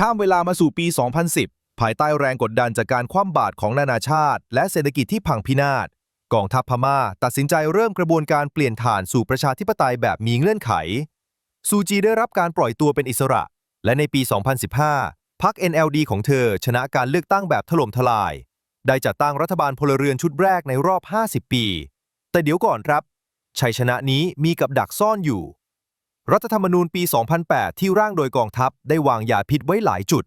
ข้ามเวลามาสู่ปี 2010 ภายใต้แรงกดดันจากการคว่ำบาตรของนานาชาติ และเศรษฐกิจที่พังพินาศ กองทัพพม่า ตัดสินใจเริ่มกระบวนการเปลี่ยนฐานสู่ประชาธิปไตยแบบมีเงื่อนไข ซูจีได้รับการปล่อยตัวเป็นอิสระ และในปี 2015 พรรค NLD ของเธอชนะการเลือกตั้งแบบถล่มทลาย ได้จัดตั้งรัฐบาลพลเรือนชุดแรกในรอบ 50 ปี แต่เดี๋ยวก่อนครับ ชัยชนะนี้มีกับดักซ่อนอยู่ รัฐธรรมนูญปี 2008 ที่ร่างโดยกองทัพได้วางยาพิษไว้หลายจุด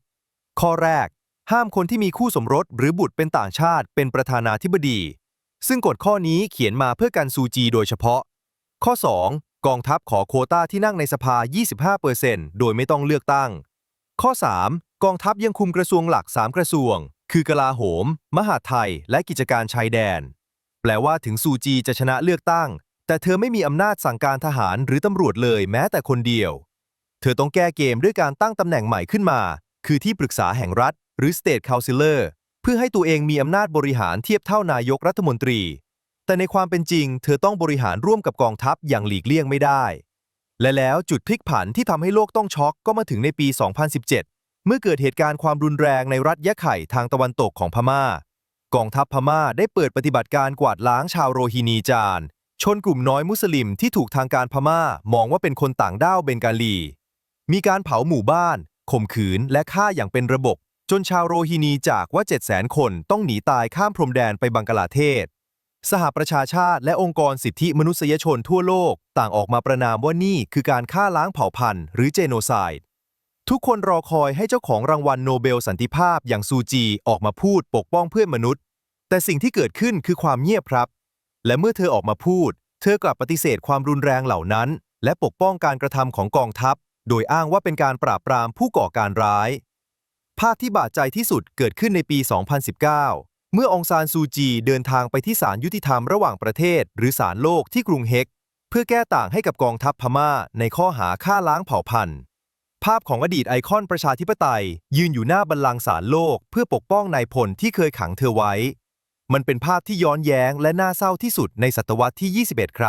ข้อแรก ห้ามคนที่มีคู่สมรสหรือบุตรเป็นต่างชาติ เป็นประธานาธิบดี ซึ่งกฎข้อนี้เขียนมาเพื่อกันซูจีโดยเฉพาะ ข้อ 2 กองทัพขอโควต้าที่นั่งในสภา 25%โดยไม่ต้องเลือกตั้ง ข้อ 3 กองทัพยังคุมกระทรวงหลัก 3 กระทรวง คือกลาโหม มหาไทย และกิจการชายแดน แปลว่าถึงซูจีจะชนะเลือกตั้ง แต่เธอไม่มีอำนาจสั่งการทหารหรือตำรวจเลยแม้แต่คนเดียว เธอต้องแก้เกมด้วยการตั้งตำแหน่งใหม่ขึ้นมา คือที่ปรึกษาแห่งรัฐ หรือ State Councilor เพื่อให้ตัวเองมีอำนาจบริหารเทียบเท่านายกรัฐมนตรี แต่ในความเป็นจริง เธอต้องบริหารร่วมกับกองทัพอย่างหลีกเลี่ยงไม่ได้ และแล้วจุดพลิกผันที่ทำให้โลกต้องช็อกก็มาถึงในปี 2017 เมื่อเกิดเหตุการณ์ความรุนแรงในรัฐยะไข่ทางตะวันตกของพม่า กองทัพพม่าได้เปิดปฏิบัติการกวาดล้างชาวโรฮินีจาน ชนกลุ่มน้อยมุสลิมที่ถูกทางการพม่ามองว่าเป็นคนต่างด้าวเบงกาลี มีการเผาหมู่บ้านข่มขืนและฆ่าอย่างเป็นระบบ จนชาวโรฮินีจากว่า700,000 คนต้องหนีตายข้ามพรมแดนไปบังกลาเทศ สหประชาชาติและองค์กรสิทธิมนุษยชนทั่วโลก ต่างออกมาประนามว่านี่คือการฆ่าล้างเผ่าพันธุ์ หรือเจโนไซด์ทุกคนรอคอยให้เจ้าของรางวัลโนเบลสันติภาพอย่างซูจีออกมาพูดปกป้องเพื่อนมนุษย์ แต่สิ่งที่เกิดขึ้นคือความเงียบครับ และเมื่อเธอออกมาพูด เธอกลับปฏิเสธความรุนแรงเหล่านั้น และปกป้องการกระทำของกองทัพ โดยอ้างว่าเป็นการปราบปรามผู้ก่อการร้าย ภาพที่บาดใจที่สุดเกิดขึ้นในปี 2019 เมื่อองซานซูจีเดินทางไปที่ศาลยุติธรรมระหว่างประเทศ หรือศาลโลกที่กรุงเฮกเพื่อแก้ต่างให้กับกองทัพพม่าในข้อหาฆ่าล้างเผ่าพันธุ์ภาพของอดีตไอคอนประชาธิปไตย ยืนอยู่หน้าบัลลังก์ศาลโลก เพื่อปกป้องนายพลที่เคยขังเธอไว้ มันเป็นภาพที่ย้อนแย้งและน่าเศร้าที่สุดในศตวรรษที่ 21 ครับ